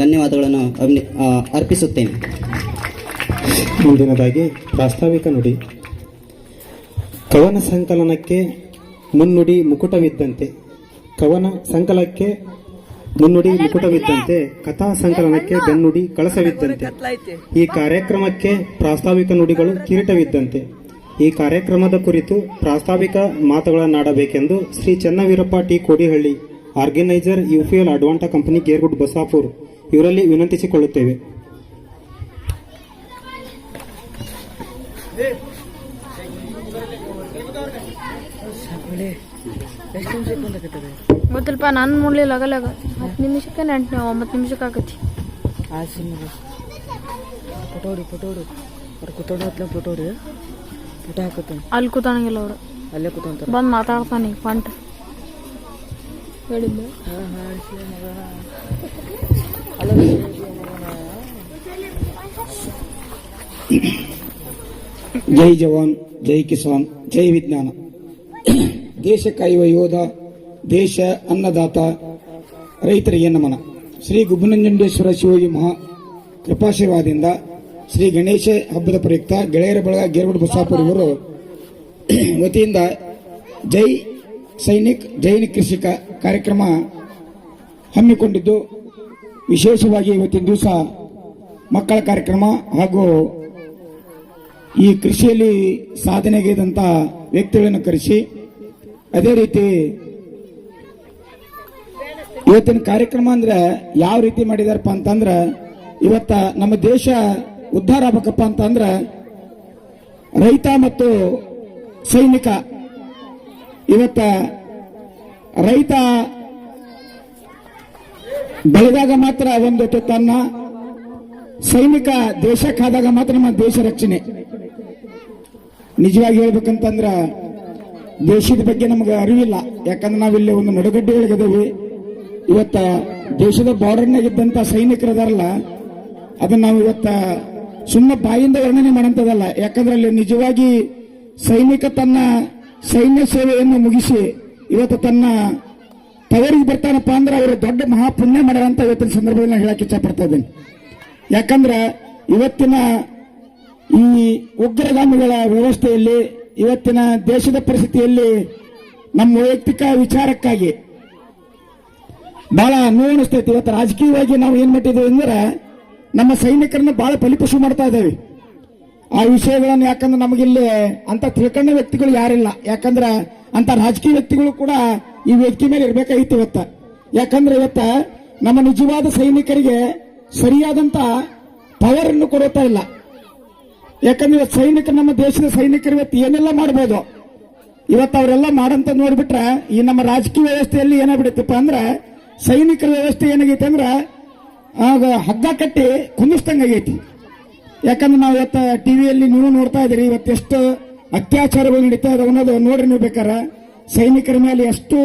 ಧನ್ಯವಾದಗಳನ್ನು ಅರ್ಪಿಸುತ್ತೇನೆ. ಮುಂದಿನದಾಗಿ ಪ್ರಾಸ್ತಾವಿಕ ನುಡಿ. ಕವನ ಸಂಕಲನಕ್ಕೆ ಮುನ್ನುಡಿ ಮುಕುಟವಿದ್ದಂತೆ, ಕವನ ಸಂಕಲನಕ್ಕೆ ಮುನ್ನುಡಿ ಮುಕುಟವಿದ್ದಂತೆ, ಕಥಾ ಸಂಕಲನಕ್ಕೆ ಬೆನ್ನುಡಿ ಕಳಸವಿದ್ದಂತೆ, ಈ ಕಾರ್ಯಕ್ರಮಕ್ಕೆ ಪ್ರಾಸ್ತಾವಿಕ ನುಡಿಗಳು ಕಿರೀಟವಿದ್ದಂತೆ, ಈ ಕಾರ್ಯಕ್ರಮದ ಕುರಿತು ಪ್ರಾಸ್ತಾವಿಕ ಮಾತುಗಳನ್ನಾಡಬೇಕೆಂದು Shri Channaveerappa T. Kodihalli, organiser UPL Advanta company Gergud Basapur ಇವರಲ್ಲಿ ವಿನಂತಿಸಿಕೊಳ್ಳುತ್ತೇವೆ. ಗೊತ್ತಿಲ್ಪ ನಾನು ನೋಡ್ಲಿಲ್ಲ ಆಗಲಾಗ ಹತ್ತು ನಿಮಿಷಕ್ಕೆ ಎಂಟು ಒಂಬತ್ತು ನಿಮಿಷಕ್ಕೆ ಆಗತ್ತಿ. ಆಸೆ ಪಟೋಡು. ಹೊಡಿ ಅವ್ರು ಕೂತೋಡಿ ಹತ್ಲ ಫೋಟೋ ಪುಟ ಹಾಕತ್ತ. ಹಾಕತ್ತಾನ ಅಲ್ಲಿ ಕೂತಾನಂಗಿಲ್ಲ ಅವರು. ಅಲ್ಲೇ ಕೂತಂತ ಬಂದು ಮಾತಾಡ್ತಾನೆ ಫಂಟ್ ಜೈ ಜವಾನ್, ಜೈ ಕಿಸಾನ್, ಜೈ ವಿಜ್ಞಾನ. ದೇಶ ಕಾಯುವ ಯೋಧ, ದೇಶ ಅನ್ನದಾತ, ರೈತರಿಗೆ ನಮನ. ಶ್ರೀ ಗುಬ್ಬನಂಜುಂಡೇಶ್ವರ ಶಿವಜಿ ಮಹಾ ಕೃಪಾಶೀರ್ವಾದದಿಂದ ಶ್ರೀ ಗಣೇಶ ಹಬ್ಬದ ಪ್ರಯುಕ್ತ ಗೆಳೆಯರ ಬಳಗ ಗೇರ್ಗುಡ್ ಬಸಾಪುರ ಇವರು ವತಿಯಿಂದ ಜೈ ಸೈನಿಕ್ ಜೈನಿಕ್ ಕೃಷಿಕ ಕಾರ್ಯಕ್ರಮ ಹಮ್ಮಿಕೊಂಡಿದ್ದು. ವಿಶೇಷವಾಗಿ ಇವತ್ತಿನ ದಿವಸ ಮಕ್ಕಳ ಕಾರ್ಯಕ್ರಮ ಹಾಗೂ ಈ ಕೃಷಿಯಲ್ಲಿ ಸಾಧನೆಗೈದಂಥ ವ್ಯಕ್ತಿಗಳನ್ನು ಕರೆಸಿ, ಅದೇ ರೀತಿ ಇವತ್ತಿನ ಕಾರ್ಯಕ್ರಮ ಅಂದ್ರೆ ಯಾವ ರೀತಿ ಮಾಡಿದಾರಪ್ಪ ಅಂತಂದ್ರೆ, ಇವತ್ತ ನಮ್ಮ ದೇಶ ಉದ್ಧಾರ ಆಗ್ಬೇಕಪ್ಪ ಅಂತಂದ್ರೆ, ರೈತ ಮತ್ತು ಸೈನಿಕ ಇವತ್ತ ರೈತ ಬೆಳೆದಾಗ ಮಾತ್ರ ಒಂದು ತುತ್ತನ್ನ ಸೈನಿಕ ದೇಶಕ್ಕಾದಾಗ ಮಾತ್ರ ನಮ್ಮ ದೇಶ ರಕ್ಷಣೆ. ನಿಜವಾಗಿ ಹೇಳ್ಬೇಕಂತಂದ್ರ ದೇಶದ ಬಗ್ಗೆ ನಮಗೆ ಅರಿವಿಲ್ಲ. ಯಾಕಂದ್ರೆ ನಾವಿಲ್ಲಿ ಒಂದು ನಡುಗಡ್ಡೆ ಇವತ್ತ ದೇಶದ ಬಾರ್ಡರ್ನಾಗ ಇದ್ದಂತ ಸೈನಿಕರು ಅದಾರಲ್ಲ ಅದನ್ನ ನಾವು ಇವತ್ತ ಸುಮ್ಮನೆ ಬಾಯಿಂದ ವರ್ಣನೆ ಮಾಡಂತದಲ್ಲ ಯಾಕಂದ್ರೆ ಅಲ್ಲಿ ನಿಜವಾಗಿ ಸೈನಿಕ ತನ್ನ ಸೈನ್ಯ ಸೇವೆಯನ್ನು ಮುಗಿಸಿ ಇವತ್ತು ತನ್ನ ತವರಿಗೆ ಬರ್ತಾನಪ್ಪ ಅಂದ್ರೆ ಅವರು ದೊಡ್ಡ ಮಹಾಪುಣ್ಯ ಮಾಡ್ಯಾರಂತ ಇವತ್ತಿನ ಸಂದರ್ಭದಲ್ಲಿ ನಾನು ಹೇಳಕ್ಕೆ ಇಚ್ಛಪಡ್ತಾ ಯಾಕಂದ್ರೆ ಇವತ್ತಿನ ಈ ಉಗ್ರಗಾಮಿಗಳ ವ್ಯವಸ್ಥೆಯಲ್ಲಿ, ಇವತ್ತಿನ ದೇಶದ ಪರಿಸ್ಥಿತಿಯಲ್ಲಿ ನಮ್ಮ ವೈಯಕ್ತಿಕ ವಿಚಾರಕ್ಕಾಗಿ ಬಹಳ ನೋವು ಅನಿಸ್ತೈತಿ ಇವತ್ತು ರಾಜಕೀಯವಾಗಿ ನಾವು ಏನ್ ಮಾಡಿದ್ದೇವೆ ಅಂದ್ರೆ ನಮ್ಮ ಸೈನಿಕರನ್ನ ಬಹಳ ಫಲಿಪುಷ ಮಾಡ್ತಾ ಇದ್ದೇವೆ. ಆ ವಿಷಯಗಳನ್ನು ಯಾಕಂದ್ರೆ ನಮಗಿಲ್ಲಿ ಅಂತ ತಿಳ್ಕೊಂಡ ವ್ಯಕ್ತಿಗಳು ಯಾರಿಲ್ಲ. ಯಾಕಂದ್ರೆ ಅಂತ ರಾಜಕೀಯ ವ್ಯಕ್ತಿಗಳು ಕೂಡ ಈ ವ್ಯಕ್ತಿ ಮೇಲೆ ಇರ್ಬೇಕಾಗಿತ್ತು ಇವತ್ತ. ಯಾಕಂದ್ರೆ ಇವತ್ತ ನಮ್ಮ ನಿಜವಾದ ಸೈನಿಕರಿಗೆ ಸರಿಯಾದಂತ ಪವರ್ ಅನ್ನು ಕೊಡುತ್ತಾ ಇಲ್ಲ. ಯಾಕಂದ್ರೆ ಇವತ್ತು ಸೈನಿಕರು ನಮ್ಮ ದೇಶದ ಸೈನಿಕರು ಇವತ್ತು ಏನೆಲ್ಲ ಮಾಡ್ಬೋದು? ಇವತ್ತು ಅವರೆಲ್ಲ ಮಾಡಂತ ನೋಡ್ಬಿಟ್ರೆ ಈ ನಮ್ಮ ರಾಜಕೀಯ ವ್ಯವಸ್ಥೆಯಲ್ಲಿ ಏನಾಗ್ಬಿಡುತ್ತಪ್ಪ ಅಂದ್ರೆ ಸೈನಿಕರ ವ್ಯವಸ್ಥೆ ಏನಾಗೈತೆ ಅಂದ್ರೆ ಹಗ್ಗ ಕಟ್ಟಿ ಕುಂದಿಸ್ದಂಗಾಗೈತಿ. ಯಾಕಂದ್ರೆ ನಾವು ಇವತ್ತು ಟಿವಿಯಲ್ಲಿ ನೀವು ನೋಡ್ತಾ ಇದ್ದೀರಿ, ಇವತ್ತು ಎಷ್ಟು ಅತ್ಯಾಚಾರಗಳು ನಡೀತಾ ಇದಾವೆ ಅನ್ನೋದು ನೋಡ್ರಿ ನೀವು ಬೇಕಾರ ಸೈನಿಕರ ಮೇಲೆ ಎಷ್ಟು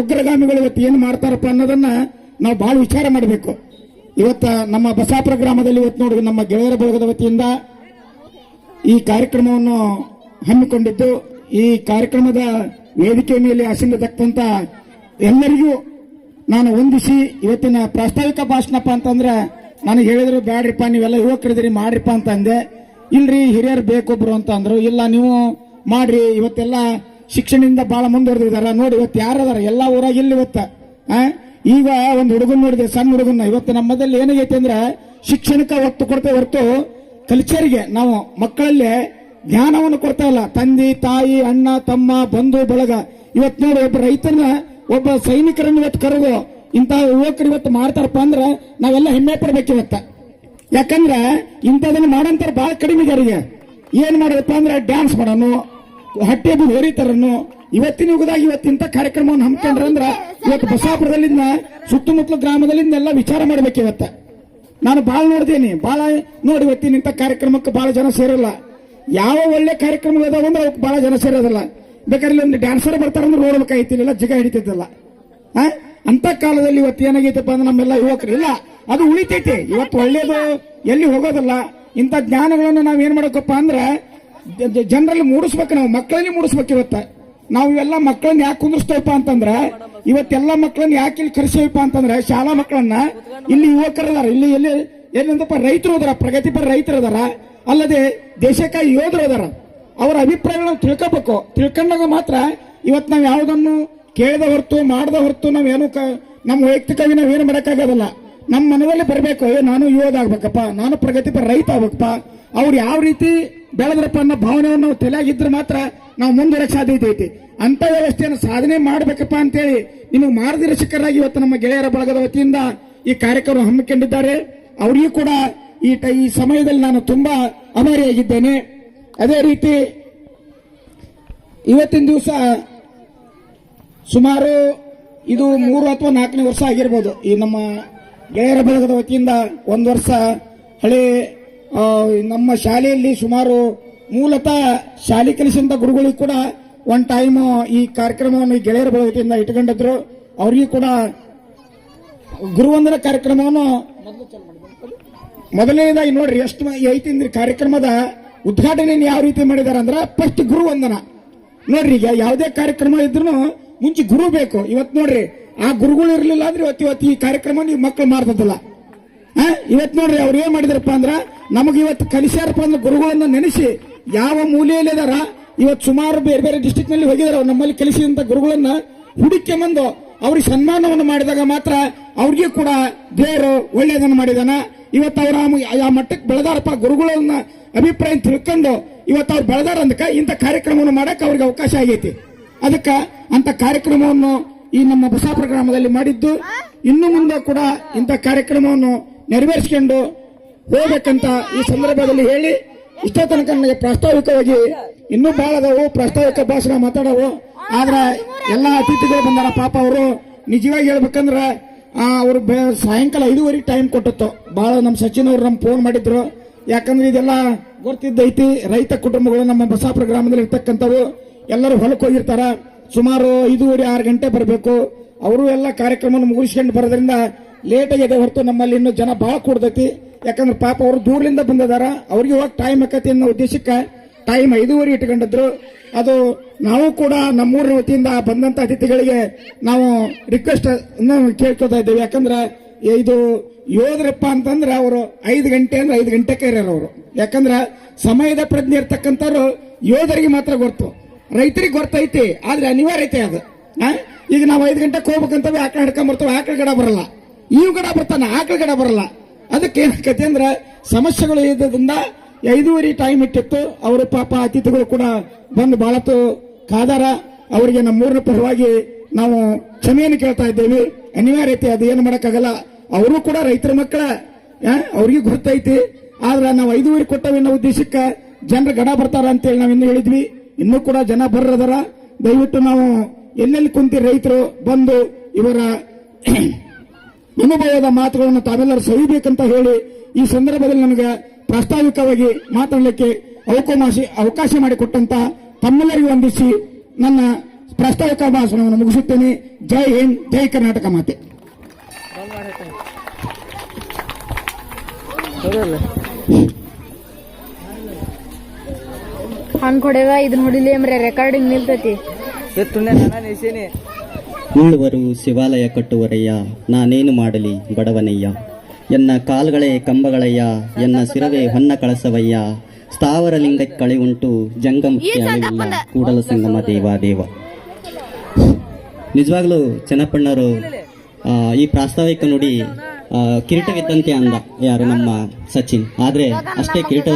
ಉಗ್ರಗಾಮಿಗಳು ಇವತ್ತು ಏನು ಮಾಡ್ತಾರಪ್ಪ ಅನ್ನೋದನ್ನ ನಾವು ಬಹಳ ವಿಚಾರ ಮಾಡಬೇಕು. ಇವತ್ತ ನಮ್ಮ ಬಸಾಪುರ ಗ್ರಾಮದಲ್ಲಿ ಇವತ್ತು ನೋಡಿ ನಮ್ಮ ಗೆಳೆಯರ ಬಳಗದ ವತಿಯಿಂದ ಈ ಕಾರ್ಯಕ್ರಮವನ್ನು ಹಮ್ಮಿಕೊಂಡಿದ್ದು. ಈ ಕಾರ್ಯಕ್ರಮದ ವೇದಿಕೆ ಮೇಲೆ ಆಸೀನದಕ್ಕಂತ ಎಲ್ಲರಿಗೂ ನಾನು ವಂದಿಸಿ ಇವತ್ತಿನ ಪ್ರಾಸ್ತಾವಿಕ ಭಾಷಣಪ್ಪ ಅಂತಂದ್ರೆ ನನಗೆ ಹೇಳಿದ್ರು, ಬ್ಯಾಡ್ರಿಪ್ಪ, ನೀವೆಲ್ಲ ಯುವಕರಿದ್ದೀರಿ, ಮಾಡ್ರಿಪ್ಪ ಅಂತ ಅಂದೆ. ಇಲ್ರಿ, ಹಿರಿಯರು ಬೇಕೊಬ್ರು ಅಂತ ಅಂದ್ರು. ಇಲ್ಲ, ನೀವು ಮಾಡ್ರಿ. ಇವತ್ತೆಲ್ಲ ಶಿಕ್ಷಣದಿಂದ ಬಹಳ ಮುಂದುವರೆದಿದಾರ. ನೋಡಿ, ಇವತ್ತು ಯಾರದಾರ? ಎಲ್ಲ ಊರಾಗ ಇಲ್ಲಿ ಇವತ್ತ? ಈಗ ಒಂದು ಹುಡುಗನ್ ನೋಡಿದೆ ಸಣ್ಣ ಹುಡುಗನ್ನ. ಇವತ್ತು ನಮ್ಮದಲ್ಲಿ ಏನಾಗೈತೆ ಅಂದ್ರೆ, ಶಿಕ್ಷಣಕ್ಕೆ ಒತ್ತು ಕೊಡ್ತೇವೆ ಹೊರತು ಕಲ್ಚರ್ಗೆ. ನಾವು ಮಕ್ಕಳಲ್ಲಿ ಜ್ಞಾನವನ್ನು ಕೊಡ್ತಾ ಇಲ್ಲ. ತಂದೆ, ತಾಯಿ, ಅಣ್ಣ, ತಮ್ಮ, ಬಂಧು, ಬಳಗ. ಇವತ್ತು ನೋಡಿ, ಒಬ್ಬ ರೈತನ, ಒಬ್ಬ ಸೈನಿಕರನ್ನು ಇವತ್ತು ಕರೆದು ಇಂತಹ ಯುವಕರು ಇವತ್ತು ಮಾಡ್ತಾರಪ್ಪ ಅಂದ್ರೆ ನಾವೆಲ್ಲ ಹೆಮ್ಮೆ ಪಡ್ಬೇಕು ಇವತ್ತ. ಯಾಕಂದ್ರೆ ಇಂಥದನ್ನ ಮಾಡಂತಾರ ಬಹಳ ಕಡಿಮೆ ಜರಿಗೆ ಏನ್ ಮಾಡೋದಪ್ಪ ಅಂದ್ರೆ ಡ್ಯಾನ್ಸ್ ಮಾಡೋನು, ಹಟ್ಟೆ ಬುದ್ ಹೊರಿತಾರನು ಇವತ್ತಿನ ಯುಗದಾಗ ಇವತ್ತಿಂತ ಕಾರ್ಯಕ್ರಮವನ್ನು ಹಮ್ಮಿಕೊಂಡ್ರೆ ಅಂದ್ರೆ ಇವತ್ತು ಬಸಾಪುರದಲ್ಲಿಂದ ಸುತ್ತಮುತ್ತಲ ಗ್ರಾಮದಲ್ಲಿಂದ ಎಲ್ಲ ವಿಚಾರ ಮಾಡ್ಬೇಕು ಇವತ್ತ. ನಾನು ಬಹಳ ನೋಡ್ದೇನಿ ಬಹಳ ನೋಡಿ ಇವತ್ತಿನ ಇಂಥ ಕಾರ್ಯಕ್ರಮಕ್ಕೆ ಬಹಳ ಜನ ಸೇರಲ್ಲ. ಯಾವ ಒಳ್ಳೆ ಕಾರ್ಯಕ್ರಮಗಳು ಅದಾವ ಅಂದ್ರೆ ಅವಕ್ಕೆ ಬಹಳ ಜನ ಸೇರೋದಿಲ್ಲ. ಬೇಕಾದ್ರೆ ಒಂದು ಡ್ಯಾನ್ಸರ್ ಬರ್ತಾರಂದ್ರೆ ನೋಡ್ಬೇಕಾಯ್ತಿಲ್ಲ ಜಗ ಹಿಡಿತಿದ್ದಲ್ಲ ಆ? ಅಂತ ಕಾಲದಲ್ಲಿ ಇವತ್ತು ಏನಾಗೈತಪ್ಪ ಅಂದ್ರೆ ನಮ್ಮೆಲ್ಲ ಯುವಕರು ಇಲ್ಲ, ಅದು ಉಳಿತೈತಿ. ಇವತ್ತು ಒಳ್ಳೇದು ಎಲ್ಲಿ ಹೋಗೋದಿಲ್ಲ, ಇಂಥ ಜ್ಞಾನಗಳನ್ನು ನಾವು ಏನ್ ಮಾಡಬೇಕಪ್ಪ ಅಂದ್ರೆ ಜನರಲ್ಲಿ ಮೂಡಿಸ್ಬೇಕು ನಾವು, ಮಕ್ಕಳಲ್ಲಿ ಮೂಡಿಸ್ಬೇಕು ಇವತ್ತ. ನಾವು ಎಲ್ಲ ಮಕ್ಕಳನ್ನ ಯಾಕೆ ಕುಂದಿರ್ಸ್ತೇವಪ್ಪ ಅಂತಂದ್ರ ಇವತ್ತೆಲ್ಲ ಮಕ್ಕಳನ್ನ ಯಾಕೆ ಇಲ್ಲಿ ಕರೆಸೇವಪ್ಪ ಅಂತಂದ್ರೆ, ಶಾಲಾ ಮಕ್ಕಳನ್ನ ಇಲ್ಲಿ ಯುವಕರು ಅದಾರ ಇಲ್ಲಿ ಎಲ್ಲಿ ಏನಂದಪ್ಪ ರೈತರು ಅದಾರ ಪ್ರಗತಿಪರ ರೈತರು ಅದಾರ ಅಲ್ಲದೆ ದೇಶಕ್ಕಾಗಿ ಯೋಧರು ಅದಾರ ಅವರ ಅಭಿಪ್ರಾಯಗಳನ್ನು ತಿಳ್ಕೊಬೇಕು. ತಿಳ್ಕೊಂಡಾಗ ಮಾತ್ರ ಇವತ್ತು ನಾವು ಯಾವುದನ್ನು ಕೇಳದ ಹೊರತು, ಮಾಡದ ಹೊರತು ನಾವೇನು ಕ ನಮ್ಮ ವೈಯಕ್ತಿಕವಾಗಿ ನಾವೇನು ಮಾಡೋಕ್ಕಾಗೋದಲ್ಲ. ನಮ್ಮ ಮನದಲ್ಲಿ ಬರಬೇಕು ನಾನು ಯೋಧ ಆಗ್ಬೇಕಪ್ಪ, ನಾನು ಪ್ರಗತಿಪರ ರೈತ ಆಗ್ಬೇಕಪ್ಪ, ಅವ್ರು ಯಾವ ರೀತಿ ಬೆಳೆದ್ರಪ್ಪ ಅನ್ನೋ ಭಾವನೆಯನ್ನು ನಾವು ತಲೆಯಾಗಿದ್ರೆ ಮಾತ್ರ ನಾವು ಮುಂದುವರಕ್ಕೆ ಸಾಧ್ಯ ಐತಿ. ಅಂತ ವ್ಯವಸ್ಥೆಯನ್ನು ಸಾಧನೆ ಮಾಡಬೇಕಪ್ಪ ಅಂತೇಳಿ ನಿಮಗೆ ಮಾರ್ಗದರ್ಶಕರಾಗಿ ಇವತ್ತು ನಮ್ಮ ಗೆಳೆಯರ ಬಳಗದ ವತಿಯಿಂದ ಈ ಕಾರ್ಯಕ್ರಮ ಹಮ್ಮಿಕೊಂಡಿದ್ದಾರೆ. ಅವರಿಗೂ ಕೂಡ ಈ ಈ ಸಮಯದಲ್ಲಿ ನಾನು ತುಂಬಾ ಅಭಾರಿಯಾಗಿದ್ದೇನೆ. ಅದೇ ರೀತಿ, ಇವತ್ತಿನ ದಿವಸ ಸುಮಾರು ಇದು ಮೂರು ಅಥವಾ ನಾಲ್ಕನೇ ವರ್ಷ ಆಗಿರ್ಬೋದು. ಈ ನಮ್ಮ ಗೆಳೆಯರ ಬಳಗದ ವತಿಯಿಂದ ಒಂದು ವರ್ಷ ಹಳೆ ನಮ್ಮ ಶಾಲೆಯಲ್ಲಿ ಸುಮಾರು ಮೂಲತಃ ಶಾಲೆ ಕಲಿಸಿದಂಥ ಗುರುಗಳಿಗೆ ಕೂಡ ಒನ್ ಟೈಮ್ ಈ ಕಾರ್ಯಕ್ರಮವನ್ನು ಈ ಗೆಳೆಯರ ಬಳಗದಿಂದ ಇಟ್ಕೊಂಡಿದ್ರು. ಅವ್ರಿಗೂ ಕೂಡ ಗುರುವಂದನ ಕಾರ್ಯಕ್ರಮವನ್ನು ಮೊದಲನೇದಾಗಿ ನೋಡ್ರಿ, ಎಷ್ಟು ಮ- ಐತಿ ಅಂದ್ರೆ ಕಾರ್ಯಕ್ರಮದ ಉದ್ಘಾಟನೆಯನ್ನು ಯಾವ ರೀತಿ ಮಾಡಿದಾರೆ ಅಂದ್ರೆ ಫಸ್ಟ್ ಗುರುವಂದನ. ನೋಡ್ರಿ, ಈಗ ಯಾವುದೇ ಕಾರ್ಯಕ್ರಮ ಇದ್ರು ಮುಂಚೆ ಗುರು ಬೇಕು. ಇವತ್ತು ನೋಡ್ರಿ, ಆ ಗುರುಗಳು ಇರಲಿಲ್ಲ ಅಂದ್ರೆ ಇವತ್ತು ಇವತ್ತು ಈ ಕಾರ್ಯಕ್ರಮ ನೀವು ಮಕ್ಕಳು ಮಾಡ್ತದಲ್ಲ ಇವತ್ತು ನೋಡ್ರಿ ಅವ್ರು ಏನ್ ಮಾಡಿದಾರಪ್ಪ ಅಂದ್ರ, ನಮಗೆ ಇವತ್ತು ಕಲಿಸ್ಯಾರಪ್ಪ ಅಂದ್ರೆ ಗುರುಗಳನ್ನ ನೆನೆಸಿ, ಯಾವ ಮೂಲೆಯಲ್ಲಿ ಇದಾರ ಇವತ್ತು ಸುಮಾರು ಬೇರೆ ಬೇರೆ ಡಿಸ್ಟಿಕ್ನಲ್ಲಿ ಹೋಗಿದಾರೆ ನಮ್ಮಲ್ಲಿ ಕಲಿಸಿದಂತ ಗುರುಗಳನ್ನ ಹುಡುಕಿ ಬಂದು ಅವ್ರಿಗೆ ಸನ್ಮಾನವನ್ನು ಮಾಡಿದಾಗ ಮಾತ್ರ ಅವ್ರಿಗೆ ಕೂಡ ದೇವರು ಒಳ್ಳೆಯದನ್ನು ಮಾಡಿದಾನ. ಇವತ್ತು ಅವ್ರ ಆ- ಮಟ್ಟಕ್ಕೆ ಬೆಳೆದಾರಪ್ಪ ಗುರುಗಳನ್ನ ಅಭಿಪ್ರಾಯ ತಿಳ್ಕೊಂಡು ಇವತ್ತು ಅವ್ರು ಬೆಳೆದಾರ ಅಂದಕ ಇಂಥ ಕಾರ್ಯಕ್ರಮವನ್ನು ಮಾಡಕ್ಕೆ ಅವ್ರಿಗೆ ಅವಕಾಶ ಆಗೈತಿ. ಅದಕ್ಕೆ ಅಂತ ಕಾರ್ಯಕ್ರಮವನ್ನು ಈ ನಮ್ಮ ಬಸಾಪುರ ಗ್ರಾಮದಲ್ಲಿ ಮಾಡಿದ್ದು. ಇನ್ನು ಮುಂದೆ ಕೂಡ ಇಂಥ ಕಾರ್ಯಕ್ರಮವನ್ನು ನೆರವೇರಿಸಿಕೊಂಡು ಹೋಗ್ಬೇಕಂತ ಈ ಸಂದರ್ಭದಲ್ಲಿ ಹೇಳಿ, ಇಷ್ಟ ತನಕ ನನಗೆ ಪ್ರಾಸ್ತಾವಿಕವಾಗಿ ಇನ್ನೂ ಬಹಳ ಅದಾವು. ಪ್ರಾಸ್ತಾವಿಕ ಭಾಷಣ ಮಾತಾಡವು. ಆದ್ರೆ ಎಲ್ಲ ಅತಿಥಿಗಳು ಬಂದಾರ. ಪಾಪ ಅವರು ನಿಜವಾಗಿ ಹೇಳ್ಬೇಕಂದ್ರೆ ಅವ್ರು ಸಾಯಂಕಾಲ ಐದೂವರೆಗೆ ಟೈಮ್ ಕೊಟ್ಟಿತ್ತು. ಬಹಳ ನಮ್ಮ ಸಚಿನ್ ಅವರು ನಮ್ಮ ಫೋನ್ ಮಾಡಿದ್ರು. ಯಾಕಂದ್ರೆ ಇದೆಲ್ಲ ಗೊತ್ತಿದ್ದೈತಿ. ರೈತ ಕುಟುಂಬಗಳು ನಮ್ಮ ಬಸಾಪುರ ಗ್ರಾಮದಲ್ಲಿ ಇರ್ತಕ್ಕಂಥವು ಎಲ್ಲರೂ ಹೊಲಕ್ಕೆ ಹೋಗಿರ್ತಾರ. ಸುಮಾರು ಐದೂವರೆ ಆರು ಗಂಟೆ ಬರಬೇಕು. ಅವರು ಎಲ್ಲ ಕಾರ್ಯಕ್ರಮವನ್ನು ಮುಗಿಸ್ಕೊಂಡು ಬರೋದ್ರಿಂದ ಲೇಟ್ ಆಗಿದೆ ಹೊರತು ನಮ್ಮಲ್ಲಿ ಇನ್ನೂ ಜನ ಬಹಳ ಕೂಡ್ದೈತಿ. ಯಾಕಂದ್ರೆ ಪಾಪ ಅವರು ದೂರದಿಂದ ಬಂದಿದಾರ. ಅವ್ರಿಗೆ ಹೋಗಿ ಟೈಮ್ ಆಕತಿ ಅನ್ನೋ ಉದ್ದೇಶಕ್ಕೆ ಟೈಮ್ ಐದೂವರೆ ಇಟ್ಕೊಂಡಿದ್ರು. ಅದು ನಾವು ಕೂಡ ನಮ್ಮೂರಿನ ವತಿಯಿಂದ ಬಂದಂತ ಅತಿಥಿಗಳಿಗೆ ನಾವು ರಿಕ್ವೆಸ್ಟ್ ಕೇಳ್ಕೊತಾ ಇದ್ದೇವೆ. ಯಾಕಂದ್ರೆ ಇದು ಯೋಧರಪ್ಪ ಅಂತಂದ್ರೆ ಅವರು ಐದು ಗಂಟೆ ಅಂದ್ರೆ ಐದು ಗಂಟೆ ಕೈರ್ಯಾರ ಅವರು. ಯಾಕಂದ್ರೆ ಸಮಯದ ಪ್ರಜ್ಞೆ ಇರ್ತಕ್ಕಂಥವ್ರು ಯೋಧರಿಗೆ ಮಾತ್ರ ಗೊತ್ತು. ರೈತರಿಗೆ ಗೊತ್ತೈತಿ, ಆದ್ರೆ ಅನಿವಾರ್ಯತೆ ಅದು? ಈಗ ನಾವು ಐದು ಗಂಟೆಗೆ ಹೋಗ್ಬೇಕಂತವೆ ಆಕಳ ಹಿಡ್ಕೊಂಡ್ ಬರ್ತವೆ, ಆಕಳ ಗಡ ಬರಲ್ಲ. ಇವು ಗಡ ಬರ್ತಾನೆ, ಆಕಳ ಗಡ ಬರಲ್ಲ. ಅದಕ್ಕೆ ಏನಾಕತಿ ಅಂದ್ರೆ ಸಮಸ್ಯೆಗಳು ಇದ್ದದ್ರಿಂದ ಐದೂವರೆ ಟೈಮ್ ಇಟ್ಟಿತ್ತು, ಅವರು ಪಾಪ ಅತಿಥಿಗಳು ಕೂಡ ಬಂದು ಬಹಳತ್ತು ಕಾದಾರ. ಅವರಿಗೆ ನಮ್ಮೂರಿನ ಪರವಾಗಿ ನಾವು ಕ್ಷಮೆಯನ್ನು ಕೇಳ್ತಾ ಇದ್ದೇವೆ. ಅನಿವಾರ್ಯತೆ ಅದು ಏನು ಮಾಡೋಕ್ಕಾಗಲ್ಲ. ಅವರು ಕೂಡ ರೈತರ ಮಕ್ಕಳ ಅವ್ರಿಗೆ ಗೊತ್ತೈತಿ. ಆದ್ರೆ ನಾವು ಐದೂವರೆ ಕೊಟ್ಟವೆನ್ನೋ ಉದ್ದೇಶಕ್ಕೆ ಜನರು ಗಡ ಬರ್ತಾರ ಅಂತೇಳಿ ನಾವು ಇನ್ನು ಹೇಳಿದ್ವಿ. ಇನ್ನೂ ಕೂಡ ಜನ ಬರ್ರದರ? ದಯವಿಟ್ಟು ನಾವು ಎಲ್ಲೆಲ್ಲಿ ಕುಂತಿ ರೈತರು ಬಂದು ಇವರ ಅನುಭವದ ಮಾತುಗಳನ್ನು ತಾವೆಲ್ಲರೂ ಸವಿಬೇಕಂತ ಹೇಳಿ ಈ ಸಂದರ್ಭದಲ್ಲಿ ನನಗೆ ಪ್ರಾಸ್ತಾವಿಕವಾಗಿ ಮಾತನಾಡಲಿಕ್ಕೆ ಅವಕಾಶ ಅವಕಾಶ ಮಾಡಿಕೊಟ್ಟಂತ ತಮ್ಮೆಲ್ಲರಿಗೂ ವಂದಿಸಿ ನನ್ನ ಪ್ರಾಸ್ತಾವಿಕ ಭಾಷಣವನ್ನು ಮುಗಿಸುತ್ತೇನೆ. ಜೈ ಹಿಂದ್, ಜೈ ಕರ್ನಾಟಕ ಮಾತೆ. ಹಂಗ್ ಹೊಡೆವ ಇದನ್ನ ಹೊಡಿಲಿ ಅಂದ್ರೆ ರೆಕಾರ್ಡಿಂಗ್ ನಿಲ್ತೈತಿ. ನಾನು ಉಳುವರು ಶಿವಾಲಯ ಕಟ್ಟುವರಯ್ಯ ನಾನೇನು ಮಾಡಲಿ ಬಡವನಯ್ಯ. ಎನ್ನ ಕಾಲ್ಗಳೇ ಕಂಬಗಳಯ್ಯ ಎನ್ನ ಸಿರವೇ ಹೊನ್ನ ಕಳಸವಯ್ಯ. ಸ್ಥಾವರ ಲಿಂಗ ಕಳೆ ಉಂಟು ಜಂಗಮಕ್ಕೆ ಅಳಿವಿಲ್ಲ ಕೂಡಲ ಸಂಗಮ ದೇವ ದೇವ. ನಿಜವಾಗ್ಲೂ ಚೆನ್ನಪ್ಪಣ್ಣವರು ಆ, ಈ ಪ್ರಾಸ್ತಾವಿಕ ನುಡಿ ಆ, ಕಿರೀಟವಿದ್ದಂತೆ ಅಂದ ಯಾರು ನಮ್ಮ ಸಚಿನ್. ಆದರೆ ಅಷ್ಟೇ ಕಿರೀಟ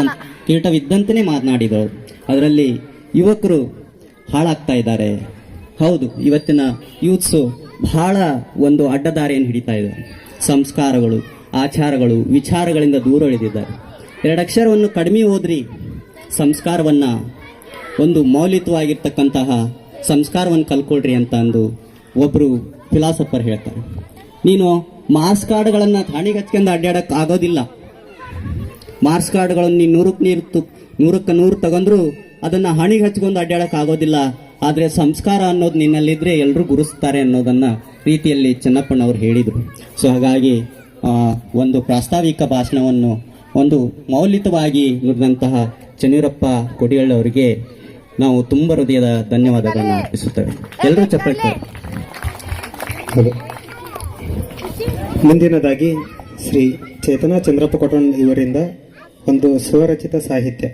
ಕಿರೀಟವಿದ್ದಂತೆಯೇ ಮಾತನಾಡಿದರು ಅದರಲ್ಲಿ ಯುವಕರು ಹಾಳಾಗ್ತಾ ಇದ್ದಾರೆ. ಹೌದು, ಇವತ್ತಿನ ಯೂತ್ಸು ಬಹಳ ಒಂದು ಅಡ್ಡದಾರಿಯನ್ನು ಹಿಡಿತಾ ಇದೆ. ಸಂಸ್ಕಾರಗಳು, ಆಚಾರಗಳು, ವಿಚಾರಗಳಿಂದ ದೂರ ಉಳಿದಿದ್ದಾರೆ. ಎರಡು ಅಕ್ಷರವನ್ನು ಕಡಿಮೆ ಹೋದ್ರಿ ಸಂಸ್ಕಾರವನ್ನು ಒಂದು ಮೌಲ್ಯಯುತವಾಗಿರ್ತಕ್ಕಂತಹ ಸಂಸ್ಕಾರವನ್ನು ಕಲ್ಕೊಳ್ರಿ ಅಂತ ಅಂದು ಒಬ್ಬರು ಫಿಲಾಸಫರ್ ಹೇಳ್ತಾರೆ. ನೀನು ಮಾಸ್ ಕಾರ್ಡ್ಗಳನ್ನು ಥಾಣಿಗೆ ಹಚ್ಕೊಂಡು ಆಗೋದಿಲ್ಲ ಮಾರ್ಕ್ಸ್ ಕಾರ್ಡ್ಗಳನ್ನು ನೀನು ನೂರಕ್ಕೆ ನೀರು ತು, ನೂರಕ್ಕೆ ನೂರು ತಗೊಂಡ್ರು ಅದನ್ನು ಹಣಿಗೆ ಹಚ್ಕೊಂಡು ಅಡ್ಡಾಡಕ್ಕೆ ಆಗೋದಿಲ್ಲ ಆದರೆ ಸಂಸ್ಕಾರ ಅನ್ನೋದು ನಿನ್ನಲ್ಲಿದ್ದರೆ ಎಲ್ಲರೂ ಗುರುಸ್ತಾರೆ ಅನ್ನೋದನ್ನ ರೀತಿಯಲ್ಲಿ ಚೆನ್ನಪ್ಪನವರು ಹೇಳಿದರು. ಸೊ ಹಾಗಾಗಿ ಒಂದು ಪ್ರಾಸ್ತಾವಿಕ ಭಾಷಣವನ್ನು, ಒಂದು ಮೌಲ್ಯಿತವಾಗಿ ನುಡಿದಂತಹ ಚನ್ನೀರಪ್ಪ ಕೊಡಿಯಳ್ಳವರಿಗೆ ನಾವು ತುಂಬ ಹೃದಯದ ಧನ್ಯವಾದಗಳನ್ನು ಅರ್ಪಿಸುತ್ತೇವೆ. ಎಲ್ಲರೂ ಚಪ್ಪಾಳೆ ಹೌದು. ಮುಂದಿನದಾಗಿ ಶ್ರೀ ಚೇತನಾ ಚಂದ್ರಪ್ಪ ಕೊಟ್ಟಣ್ ಇವರಿಂದ ಒಂದು ಸ್ವರಚಿತ ಸಾಹಿತ್ಯ.